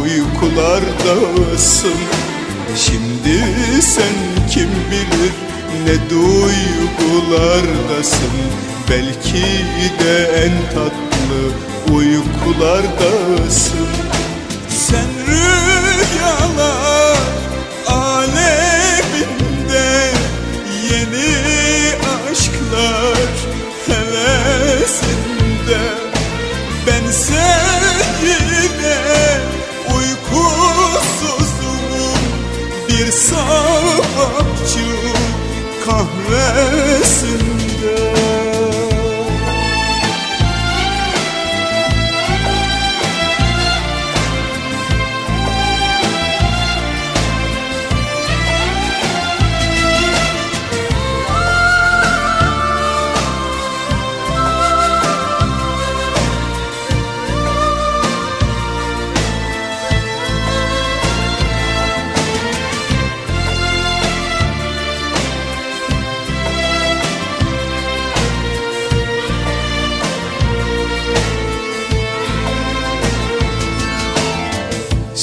uykulardasın Şimdi sen kim bilir ne duygulardasın. Belki de en tatlı uykulardasın Sen rüyalar Bir sabahçı kahvesinde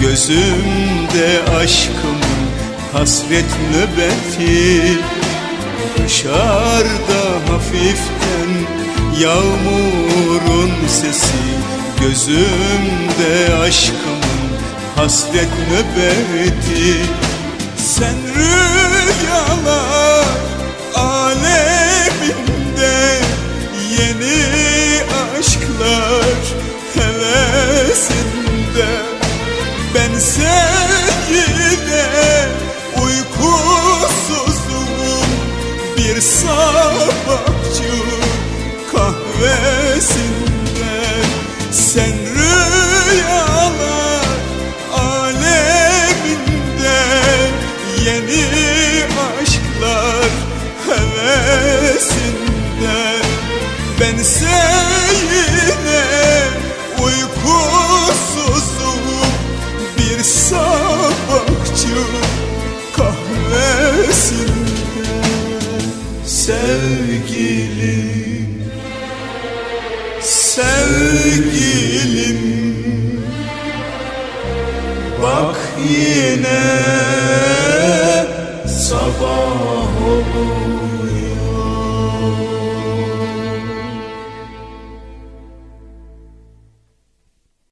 Gözümde aşkımın hasret nöbeti. Dışarıda hafiften yağmurun sesi. Gözümde aşkımın hasret nöbeti. Sen rüyalar kahvesinde Sen rüyalar aleminde Yeni aşklar hevesinde Bense yine uykusuzum bir sabahçı kahvesinde Sevgilim, sevgilim. Bak yine sabah